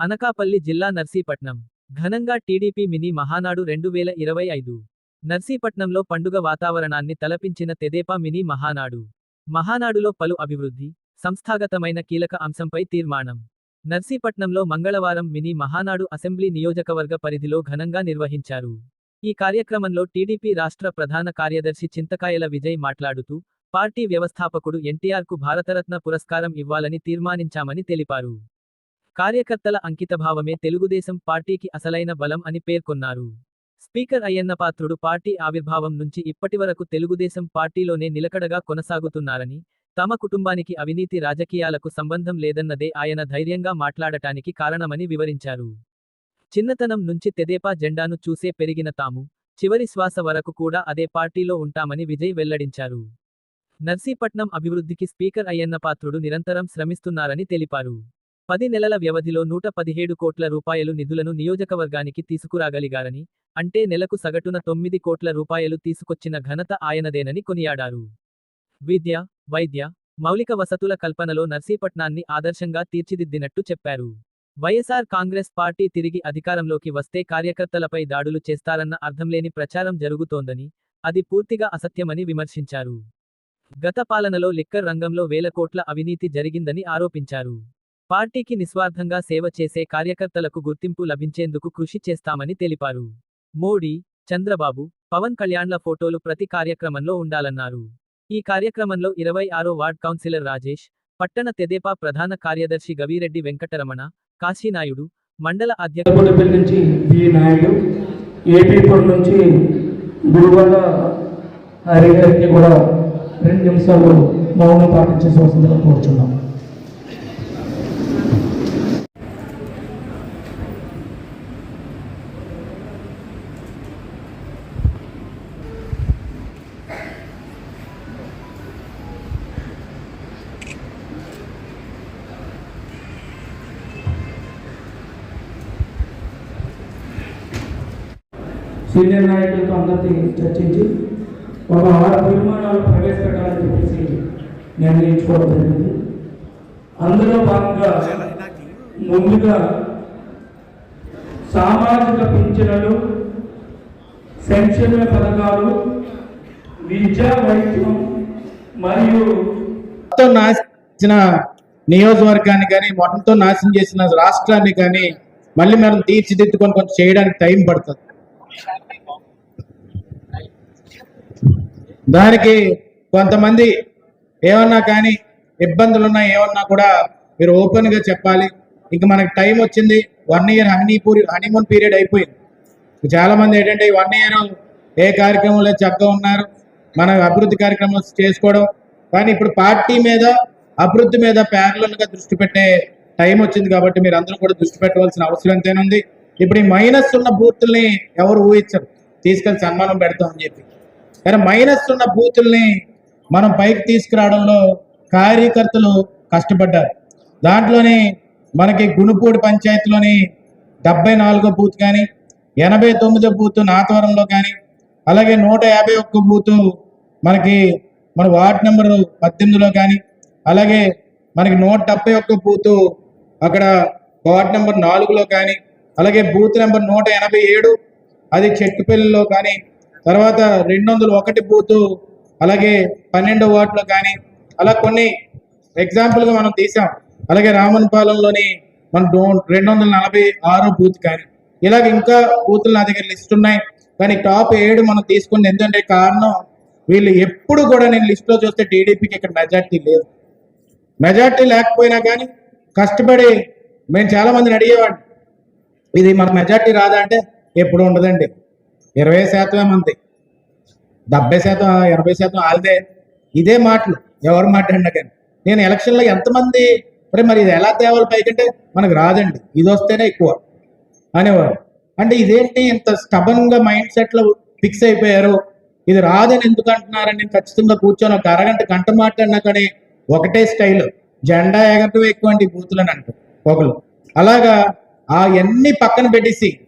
అనకాపల్లి జిల్లా నర్సీపట్నం. ఘనంగా TDP mini Mahanadu రెండు వేల ఇరవై ఐదు. నర్సీపట్నంలో పండుగ వాతావరణాన్ని తలపించిన తెదేపా మినీ మహానాడు. మహానాడులో పలు అభివృద్ధి సంస్థాగతమైన కీలక అంశంపై తీర్మానం. నర్సీపట్నంలో మంగళవారం మినీ మహానాడు అసెంబ్లీ నియోజకవర్గ పరిధిలో ఘనంగా నిర్వహించారు. ఈ కార్యక్రమంలో టీడీపీ రాష్ట్ర ప్రధాన కార్యదర్శి చింతకాయల విజయ్ మాట్లాడుతూ పార్టీ వ్యవస్థాపకుడు ఎన్టీఆర్కు భారతరత్న పురస్కారం ఇవ్వాలని తీర్మానించామని తెలిపారు. కార్యకర్తల అంకితభావమే తెలుగుదేశం పార్టీకి అసలైన బలం అని పేర్కొన్నారు. స్పీకర్ అయ్యన్నపాత్రుడు పార్టీ ఆవిర్భావం నుంచి ఇప్పటివరకు తెలుగుదేశం పార్టీలోనే నిలకడగా కొనసాగుతున్నారని తమ కుటుంబానికి అవినీతి రాజకీయాలకు సంబంధం లేదన్నదే ఆయన ధైర్యంగా మాట్లాడటానికి కారణమని వివరించారు. చిన్నతనం నుంచి తెదేపా జెండాను చూసే పెరిగిన తాము చివరి శ్వాస వరకు కూడా అదే పార్టీలో ఉంటామని విజయ్ వెల్లడించారు. నర్సీపట్నం అభివృద్ధికి స్పీకర్ అయ్యన్నపాత్రుడు నిరంతరం శ్రమిస్తున్నారని తెలిపారు. పది నెలల వ్యవధిలో నూట పదిహేడు కోట్ల రూపాయలు నిధులను నియోజకవర్గానికి తీసుకురాగలిగారని అంటే నెలకు సగటున తొమ్మిది కోట్ల రూపాయలు తీసుకొచ్చిన ఘనత ఆయనదేనని కొనియాడారు. విద్య వైద్య మౌలిక వసతుల కల్పనలో నర్సీపట్నాన్ని ఆదర్శంగా తీర్చిదిద్దినట్టు చెప్పారు. వైఎస్ఆర్ కాంగ్రెస్ పార్టీ తిరిగి అధికారంలోకి వస్తే కార్యకర్తలపై దాడులు చేస్తారన్న అర్థంలేని ప్రచారం జరుగుతోందని అది పూర్తిగా అసత్యమని విమర్శించారు. గత పాలనలో లిక్కర్ రంగంలో వేల కోట్ల అవినీతి జరిగిందని ఆరోపించారు. పార్టీకి నిస్వార్థంగా సేవ చేసే కార్యకర్తలకు గుర్తింపు లభించేందుకు కృషి చేస్తామని తెలిపారు. మోడీ చంద్రబాబు పవన్ కళ్యాణ్ల ఫోటోలు ప్రతి కార్యక్రమంలో ఉండాలన్నారు. ఈ కార్యక్రమంలో ఇరవై ఆరో వార్డ్ కౌన్సిలర్ రాజేష్ పట్టణ తెదేపా ప్రధాన కార్యదర్శి గవిరెడ్డి వెంకటరమణ కాశీనాయుడు మండల అధ్యక్షుడు నుంచి బి నాయుడు ఏపీపూర్ నుంచి గురువాల హరి గారికి కూడా రెండు నిమిషాలు మౌనం పాటించేసి కోరుచున్నాం. సీనియర్ నాయకులతో అందరికీ చర్చించి ఒక ఆరు తీర్మానాలు ప్రవేశపెట్టాలని చెప్పేసి నిర్ణయించుకోవడం జరిగింది. అందులో భాగంగా ముందుగా సామాజిక పింఛనలు సంక్షేమ పథకాలు విద్యా వైద్యం మరియు మొత్తం నియోజకవర్గాన్ని కానీ మొత్తం నాశనం చేసిన రాష్ట్రాన్ని కానీ మళ్ళీ మనం తీర్చిదిద్దుకొని కొంచెం చేయడానికి టైం పడుతుంది. దానికి కొంతమంది ఏమన్నా కానీ ఇబ్బందులు ఉన్నా ఏమన్నా కూడా మీరు ఓపెన్గా చెప్పాలి. ఇంకా మనకి టైం వచ్చింది. వన్ ఇయర్ హనీపూర్ హనీమూన్ పీరియడ్ అయిపోయింది. చాలా మంది ఏంటంటే వన్ ఇయర్ ఏ కార్యక్రమంలో చక్కగా ఉన్నారు. మన అభివృద్ధి కార్యక్రమం చేసుకోవడం. కానీ ఇప్పుడు పార్టీ మీద అభివృద్ధి మీద ప్యారలల్గా దృష్టి పెట్టే టైం వచ్చింది కాబట్టి మీరు అందరూ కూడా దృష్టి పెట్టవలసిన అవసరం ఎంతైనా ఉంది. ఇప్పుడు ఈ మైనస్ ఉన్న బూతుల్ని ఎవరు ఊహించరు. తీసుకెళ్ళి సన్మానం పెడతామని చెప్పి. కానీ మైనస్ ఉన్న బూతుల్ని మనం పైకి తీసుకురావడంలో కార్యకర్తలు కష్టపడ్డారు. దాంట్లోని మనకి గుణపూడి పంచాయతీలోని డెబ్బై నాలుగో బూత్ కానీ ఎనభై తొమ్మిదో బూత్ నాతవరంలో కానీ అలాగే నూట యాభై ఒక్క బూత్ మనకి మన వార్డ్ నెంబర్ పద్దెనిమిదిలో కానీ అలాగే మనకి నూట డెబ్బై ఒక్క బూత్ అక్కడ వార్డ్ నెంబర్ నాలుగులో కానీ అలాగే బూత్ నెంబర్ నూట ఎనభై ఏడు అది చెట్టుపల్లిలో కానీ తర్వాత రెండు వందల ఒకటి బూతు అలాగే పన్నెండో వార్డులో కానీ అలా కొన్ని ఎగ్జాంపుల్గా మనం తీసాం. అలాగే రామన్పాలెంలోని మన రెండు వందల నలభై ఆరు బూత్ కానీ. ఇలాగ ఇంకా బూతులు నా దగ్గర లిస్ట్ ఉన్నాయి. కానీ టాప్ ఏడు మనం తీసుకుంది ఎందుకంటే కారణం వీళ్ళు ఎప్పుడు కూడా నేను లిస్ట్లో చూస్తే టీడీపీకి ఇక్కడ మెజార్టీ లేదు. మెజార్టీ లేకపోయినా కానీ కష్టపడి మేము చాలా మందిని అడిగేవాడిని ఇది మన మెజార్టీ రాదా అంటే ఎప్పుడు ఉండదండి. ఇరవై శాతమే మంది డెబ్బై శాతం ఎనభై శాతం వాళ్ళదే. ఇదే మాటలు. ఎవరు మాట్లాడినా కానీ. నేను ఎలక్షన్లో ఎంతమంది? మరి మరి ఇది ఎలా తేవాలి పైకంటే? మనకు రాదండి. ఇది వస్తేనే ఎక్కువ అనేవారు. అంటే ఇదేంటి ఇంత స్టబన్గా మైండ్ సెట్లో ఫిక్స్ అయిపోయారు? ఇది రాదని ఎందుకు అంటున్నారని నేను ఖచ్చితంగా కూర్చొని ఒక అరగంట గంట మాట్లాడినా కానీ ఒకటే స్టైల్. జెండా ఎగరటం ఎక్కువ అండి బూతులని అంటారు ఒకరు అలాగా ఆ పక్కన పెట్టేసి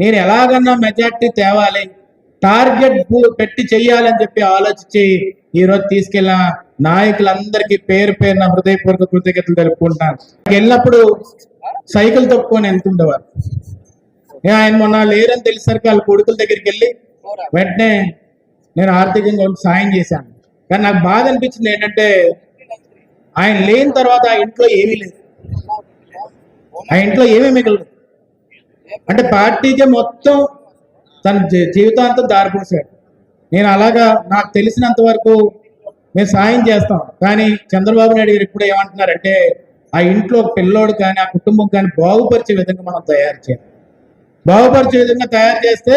నేను ఎలాగన్నా మెజార్టీ తేవాలి టార్గెట్ పెట్టి చెయ్యాలని చెప్పి ఆలోచించి ఈ రోజు తీసుకెళ్ళిన నాయకులందరికీ పేరు పేరున హృదయపూర్వక కృతజ్ఞతలు తెలుపుకుంటున్నాను. వెళ్ళినప్పుడు సైకిల్ తొక్కుని వెళ్తుండేవారు. ఆయన మొన్న లేరని తెలిసరికి వాళ్ళ కొడుకుల దగ్గరికి వెళ్ళి వెంటనే నేను ఆర్థికంగా సాయం చేశాను. కానీ నాకు బాధ అనిపించింది ఏంటంటే ఆయన లేని తర్వాత ఆ ఇంట్లో ఏమీ లేదు. ఆ ఇంట్లో ఏమీ మిగలదు. అంటే పార్టీకే మొత్తం తన జీ- జీవితాంతం దారిపోసాడు నేను అలాగా నాకు తెలిసినంత వరకు మేము సాయం చేస్తాం కానీ చంద్రబాబు నాయుడు గారు ఇప్పుడు ఏమంటున్నారంటే ఆ ఇంట్లో పిల్లోడు కానీ ఆ కుటుంబం కానీ బాగుపరిచే విధంగా మనం తయారు చేయాలి. బాగుపరిచే విధంగా తయారు చేస్తే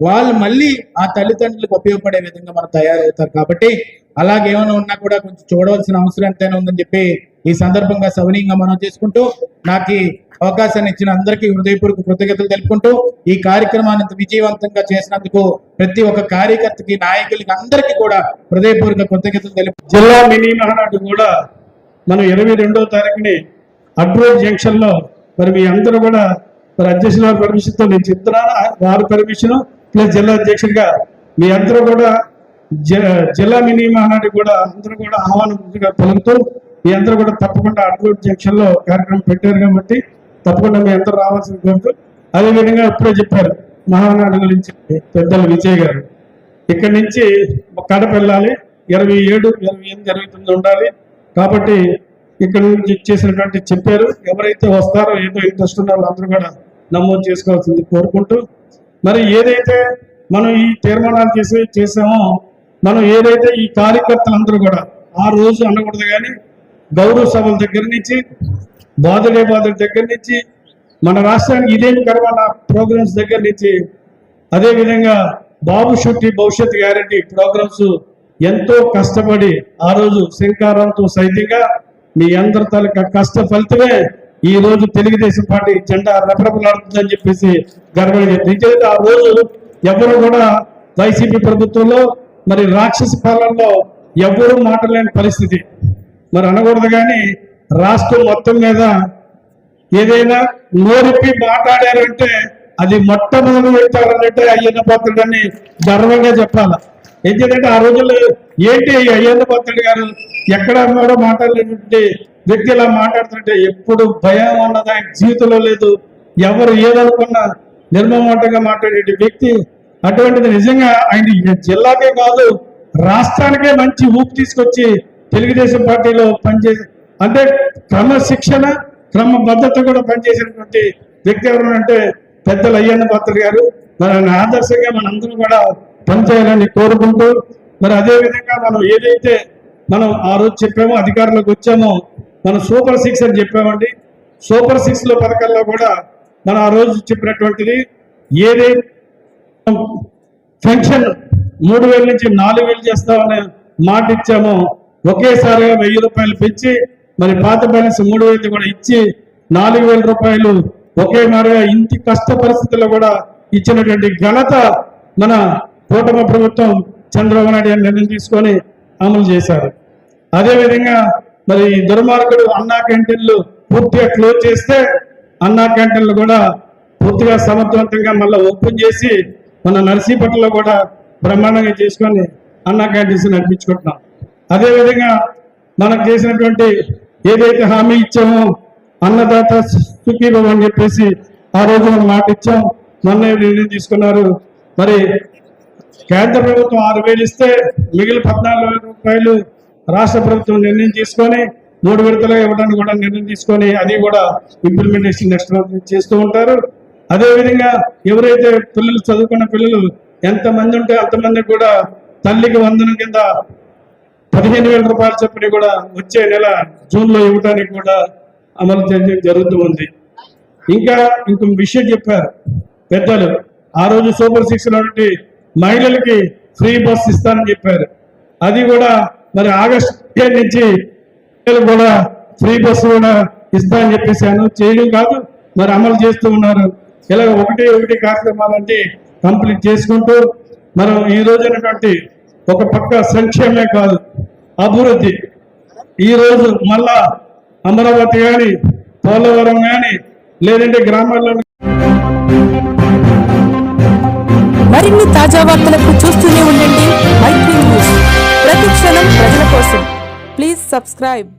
వాళ్ళు మళ్ళీ ఆ తల్లిదండ్రులకు ఉపయోగపడే విధంగా మనం తయారవుతారు. కాబట్టి అలాగేమైనా ఉన్నా కూడా కొంచెం చూడవలసిన అవసరం ఎంతైనా ఉందని చెప్పి ఈ సందర్భంగా సవనీయంగా మనం చేసుకుంటూ నాకు అవకాశాన్ని ఇచ్చిన అందరికీ హృదయపూర్వక కృతజ్ఞతలు తెలుపుకుంటూ ఈ కార్యక్రమాన్ని విజయవంతంగా చేసినందుకు ప్రతి ఒక్క కార్యకర్తకి నాయకులకి అందరికీ కూడా హృదయపూర్వక కృతజ్ఞతలు తెలుపు జిల్లా మినీ మహానాడు కూడా మనం ఇరవై రెండవ తారీఖుని అడ్రోడ్ జంక్షన్లో మరి మీ అందరూ కూడా మరి అధ్యక్షుల వారి పర్మిషన్తో నేను చెప్తున్నాను. వారు వారి పర్మిషన్ ప్లస్ జిల్లా అధ్యక్షుడిగా మీ అందరూ కూడా జిల్లా మినీ మహానాడు కూడా అందరూ కూడా ఆహ్వానం పలుకుతూ మీ అందరూ కూడా తప్పకుండా అడ్రోడ్ జంక్షన్లో కార్యక్రమం పెట్టారు కాబట్టి తప్పకుండా మీ అందరూ రావాల్సిన కోరుతూ అదేవిధంగా ఇప్పుడే చెప్పారు మహానాడు గురించి పెద్దలు విజయ్ గారు. ఇక్కడి నుంచి కడప వెళ్ళాలి. ఇరవై ఏడు ఇరవై ఎనిమిది ఇరవై తొమ్మిది ఉండాలి. కాబట్టి ఇక్కడ నుంచి చేసినటువంటి చెప్పారు. ఎవరైతే వస్తారో ఏదో ఇంట్రెస్ట్ ఉన్నారో అందరూ కూడా నమోదు చేసుకోవాల్సింది కోరుకుంటూ. మరి ఏదైతే మనం ఈ తీర్మానాలు చేసి చేసామో మనం ఏదైతే ఈ కార్యకర్తలందరూ కూడా ఆ రోజు అనకూడదు కానీ గౌరవ సభల దగ్గర నుంచి బాధలే బోధన దగ్గర నుంచి మన రాష్ట్రానికి ఇదేం కర్మ ప్రోగ్రామ్స్ దగ్గర నుంచి అదేవిధంగా బాబు షుట్టి భవిష్యత్ గ్యారంటీ ప్రోగ్రామ్స్ ఎంతో కష్టపడి ఆ రోజు శంకారంతో సైతంగా మీ అందరి తాలూకా కష్ట ఫలితమే ఈ రోజు తెలుగుదేశం పార్టీ జెండా రెపరెపలాడుతుందని చెప్పేసి గర్వంగా నిజంగా ఆ రోజు ఎవరు కూడా వైసీపీ ప్రభుత్వంలో మరి రాక్షస పాలనలో ఎవరు మాట్లాడలేని పరిస్థితి. మరి అనకూడదు కానీ రాష్ట్రం మొత్తం మీద ఏదైనా నోరిప్పి మాట్లాడారంటే అది మొట్టమొదటి వ్యక్తి అయ్యన్న పాత్రుడని గర్వంగా చెప్పాలి? ఎందుకంటే ఆ రోజుల్లో ఏంటి అయ్యన్న పాత్రుడు గారు ఎక్కడ కూడా మాట్లాడలేటువంటి వ్యక్తి ఇలా మాట్లాడుతుంటే ఎప్పుడు భయం అన్నది ఆయన జీవితంలో లేదు. ఎవరు ఏదనుకున్నా నిర్మమాటంగా మాట్లాడే వ్యక్తి అటువంటిది నిజంగా ఆయన జిల్లాకే కాదు రాష్ట్రానికే మంచి ఊపు తీసుకొచ్చి తెలుగుదేశం పార్టీలో పనిచేసి అంటే క్రమశిక్షణ క్రమబద్ధత కూడా పనిచేసినటువంటి వ్యక్తి ఎవరంటే అంటే పెద్దలు అయ్యన్న పాత్ర గారు. మరి ఆయన ఆదర్శంగా మనందరం కూడా పనిచేయాలని కోరుకుంటూ మరి అదేవిధంగా మనం ఏదైతే మనం ఆ రోజు చెప్పామో అధికారంలోకి వచ్చామో మనం సూపర్ సిక్స్ అని చెప్పామండి. సూపర్ సిక్స్లో పథకాల్లో కూడా మనం ఆ రోజు చెప్పినటువంటిది ఏదే పెన్షన్ మూడు వేల నుంచి నాలుగు వేలు చేస్తామని మాట ఇచ్చామో ఒకేసారిగా వెయ్యి రూపాయలు పెంచి మరి పాత బ్యాలెన్స్ మూడు వేలు కూడా ఇచ్చి నాలుగు వేల రూపాయలు ఒకే మారుగా ఇంటి కష్ట పరిస్థితుల్లో కూడా ఇచ్చినటువంటి ఘనత మన కూటమి ప్రభుత్వం చంద్రబాబు నాయుడు గారు నిర్ణయం తీసుకొని అమలు చేశారు. అదేవిధంగా మరి ఈ దుర్మార్గుడు అన్నా క్యాంటీన్లు పూర్తిగా క్లోజ్ చేస్తే అన్నా క్యాంటీన్లు కూడా పూర్తిగా సమర్థవంతంగా మళ్ళీ ఓపెన్ చేసి మన నర్సీపట్నంలో కూడా బ్రహ్మాండంగా చేసుకొని అన్నా క్యాంటీన్స్ నడిపించుకుంటున్నాం. అదేవిధంగా మనకు చేసినటువంటి ఏదైతే హామీ ఇచ్చామో అన్నదాత సుఖీభవ అని చెప్పేసి ఆ రోజు మనం మాట ఇచ్చాం. మొన్న నిర్ణయం తీసుకున్నారు. మరి కేంద్ర ప్రభుత్వం ఆరు వేలు ఇస్తే మిగిలిన పద్నాలుగు వేల రూపాయలు రాష్ట్ర ప్రభుత్వం నిర్ణయం తీసుకొని మూడు విడతలు ఇవ్వడానికి కూడా నిర్ణయం తీసుకొని అది కూడా ఇంప్లిమెంటేషన్ నెక్స్ట్ మంత్ చేస్తూ ఉంటారు. అదేవిధంగా ఎవరైతే పిల్లలు చదువుకున్న పిల్లలు ఎంతమంది ఉంటే అంతమంది కూడా తల్లికి వందనం కింద పదిహేను వేల రూపాయల చొప్పున కూడా వచ్చే నెల జూన్లో ఇవ్వడానికి కూడా అమలు చేయడం జరుగుతూ ఉంది. ఇంకా ఇంకొక విషయం చెప్పారు. పెద్దలు ఆ రోజు సూపర్ సిక్స్ నుండి మహిళలకి ఫ్రీ బస్ ఇస్తానని చెప్పారు. అది కూడా మరి ఆగస్టు నుంచి కూడా ఫ్రీ బస్సు కూడా ఇస్తానని చెప్పేసి అనౌన్స్ చేయడం కాదు మరి అమలు చేస్తూ ఉన్నారు. ఇలాగ ఒకటి ఒకటి కార్యక్రమాలంటే కంప్లీట్ చేసుకుంటూ మనం ఈ రోజునటువంటి ఒక పక్క సంక్షేమే కాదు అభివృద్ధి. ఈ రోజు మళ్ళా అమరావతి కానీ పోలవరం కానీ లేదంటే గ్రామాల్లో మరిన్ని తాజా వార్తలకు చూస్తూనే ఉండండి మైత్రి న్యూస్. ప్రతి క్షణం ప్రజల కోసం. Please subscribe.